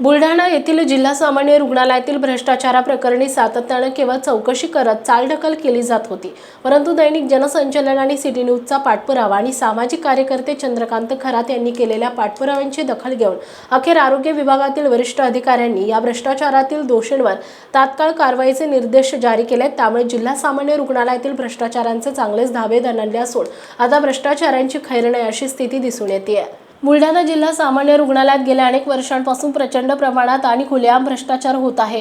बुलढाणा येथील जिल्हा सामान्य रुग्णालयातील भ्रष्टाचाराप्रकरणी सातत्यानं केवळ चौकशी करत चालढकल केली जात होती. परंतु दैनिक जनसंचलन आणि सिटी न्यूजचा पाठपुरावा आणि सामाजिक कार्यकर्ते चंद्रकांत खरात यांनी केलेल्या पाठपुराव्यांची दखल घेऊन अखेर आरोग्य विभागातील वरिष्ठ अधिकाऱ्यांनी या भ्रष्टाचारातील दोषींवर तात्काळ कारवाईचे निर्देश जारी केले त्यामुळे जिल्हा सामान्य रुग्णालयातील भ्रष्टाचारांचे चांगलेच धाबे दणले असून आता भ्रष्टाचारांची खैर नाही अशी स्थिती दिसून येते बुलढाणा जिल्हा सामान्य रुग्णालयात गेल्या अनेक वर्षांपासून प्रचंड प्रमाणात आणि खुलेआम भ्रष्टाचार होत आहे.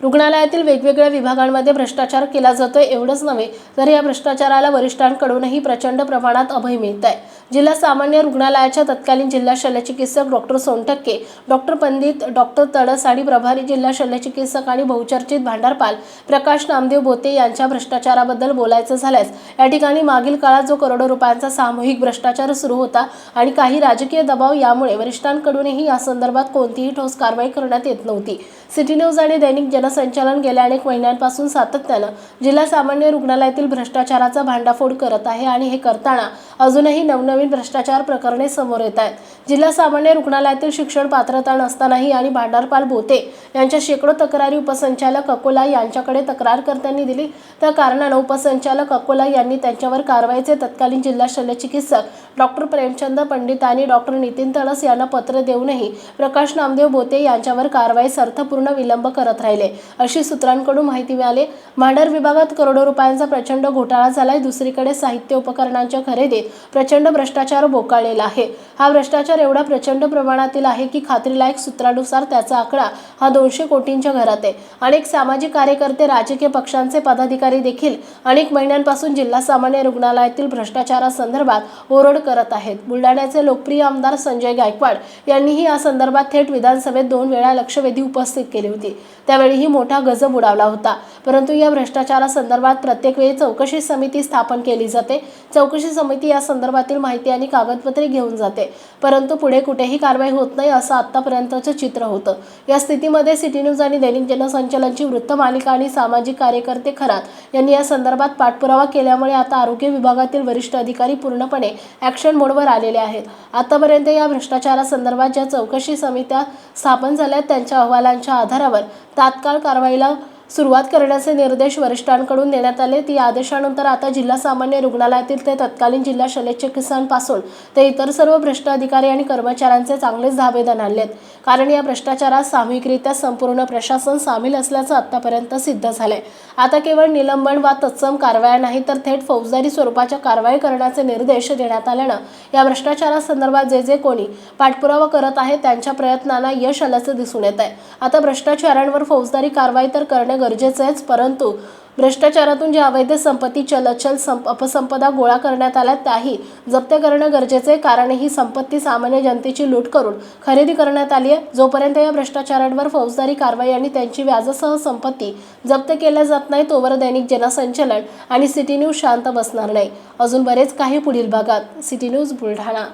रुग्णालयातील वेगवेगळ्या विभागांमध्ये भ्रष्टाचार केला जातोय एवढंच नव्हे तर या भ्रष्टाचाराला वरिष्ठांकडूनही प्रचंड प्रमाणात अभय मिळत आहे. जिल्हा सामान्य रुग्णालयाच्या तत्कालीन जिल्हा शल्यचिकित्सक doctor Sontakke doctor Pandit doctor Tadas आणि प्रभारी जिल्हा शल्यचिकित्सक आणि बहुचर्चित भांडारपाल प्रकाश नामदेव बोते यांच्या भ्रष्टाचाराबद्दल बोलायचं झाल्यास या ठिकाणी मागील काळात जो करोडो रुपयांचा सामूहिक भ्रष्टाचार सुरू होता आणि काही राजकीय दबाव यामुळे वरिष्ठांकडूनही या संदर्भात कोणतीही ठोस कारवाई करण्यात येत नव्हती. सिटी न्यूज आणि दैनिक जनसंचालन गेल्या अनेक महिन्यांपासून सातत्यानं जिल्हा सामान्य रुग्णालयातील भ्रष्टाचाराचा भांडाफोड करत आहे आणि हे करताना अजूनही नवनवीन भ्रष्टाचार प्रकरणे समोर येत आहेत. जिल्हा सामान्य रुग्णालयातील शिक्षण पात्रता नसतानाही आणि भांडारपाल बोते यांच्या शेकडो तक्रारी उपसंचालक अकोला यांच्याकडे तक्रारकर्त्यांनी दिली. त्या कारणानं उपसंचालक अकोला यांनी त्यांच्यावर कारवाईचे तत्कालीन जिल्हा शल्यचिकित्सक डॉक्टर प्रेमचंद पंडित आणि डॉक्टर नितीन तळस यांना पत्र देऊनही प्रकाश नामदेव बोते यांच्यावर कारवाई कारवाईस पूर्ण विलंब करत राहिले. अशी सूत्रांकडून माहिती मिळाली. भांडार विभागात करोडो रुपयांचा प्रचंड घोटाळा झालाय. दुसरीकडे साहित्य उपकरणांच्या खरेदीत प्रचंड भ्रष्टाचार बोकाळलेला आहे. हा भ्रष्टाचार एवढा प्रचंड प्रमाणातील आहे की खात्रीलायक सूत्रानुसार त्याचा आकडा हा दोनशे कोटींच्या घरात आहे. अनेक सामाजिक कार्यकर्ते राजकीय पक्षांचे पदाधिकारी देखील अनेक महिन्यांपासून जिल्हा सामान्य रुग्णालयातील भ्रष्टाचारासंदर्भात ओरड करत आहेत. बुलढाण्याचे लोकप्रिय आमदार संजय गायकवाड यांनीही या संदर्भात थेट विधानसभेत दोन वेळा लक्षवेधी उपस्थित केली होती. त्यावेळीही मोठा गजब उडावला होता. परंतु या भ्रष्टाचारासंदर्भात प्रत्येक वेळी चौकशी समिती स्थापन केली जाते. चौकशी समिती या संदर्भातील माहिती आणि कागदपत्रे घेऊन जाते. परंतु पुढे कुठेही कारवाई होत नाही असं आतापर्यंतचं चित्र होतं. या स्थितीमध्ये सिटी न्यूज आणि दैनिक जनसंचलनची वृत्तमालिका आणि सामाजिक कार्यकर्ते खरात यांनी या संदर्भात पाठपुरावा केल्यामुळे आता आरोग्य विभागातील वरिष्ठ अधिकारी पूर्णपणे ॲक्शन मोडवर आलेले आहेत. आतापर्यंत या भ्रष्टाचारासंदर्भात ज्या चौकशी समित्या स्थापन झाल्या त्यांच्या अहवालांच्या आधारावर तात्काळ कारवाईला सुरुवात करण्याचे निर्देश वरिष्ठांकडून देण्यात आले. ती आदेशानंतर आता जिल्हा सामान्य रुग्णालयातील ते तत्कालीन जिल्हा शल्यचिकित्सांपासून ते इतर सर्व भ्रष्ट अधिकारी आणि कर्मचाऱ्यांचे चांगलेच धाबेदन आणलेत. कारण या भ्रष्टाचारात सामूहिकरित्या संपूर्ण प्रशासन सामील असल्याचं आतापर्यंत सिद्ध झालंय. आता केवळ निलंबन वा तत्सम कारवाया नाही तर थेट फौजदारी स्वरूपाच्या कारवाई करण्याचे निर्देश देण्यात आल्यानं या भ्रष्टाचारासंदर्भात जे जे कोणी पाठपुरावा करत आहे त्यांच्या प्रयत्नांना यश आल्याचं दिसून येत आहे आता भ्रष्टाचारांवर फौजदारी कारवाई तर करणे गरजेचं आहेच परंतु भ्रष्टाचारातून ज्या अवैध संपत्ती चलचल संप अपसंपदा गोळा करण्यात आल्या त्याही जप्त करणं गरजेचे आहे. कारण ही संपत्ती सामान्य जनतेची लूट करून खरेदी करण्यात आली आहे. जोपर्यंत या भ्रष्टाचारांवर फौजदारी कारवाई आणि त्यांची व्याजासह संपत्ती जप्त केल्या जात नाही तोवर दैनिक जनसंचलन आणि सिटी न्यूज शांत बसणार नाही. अजून बरेच काही पुढील भागात. City news Buldhana.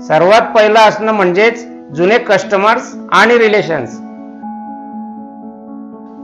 सर्वात पहिलं असणं म्हणजेच जुने कस्टमर्स आणि रिलेशन्स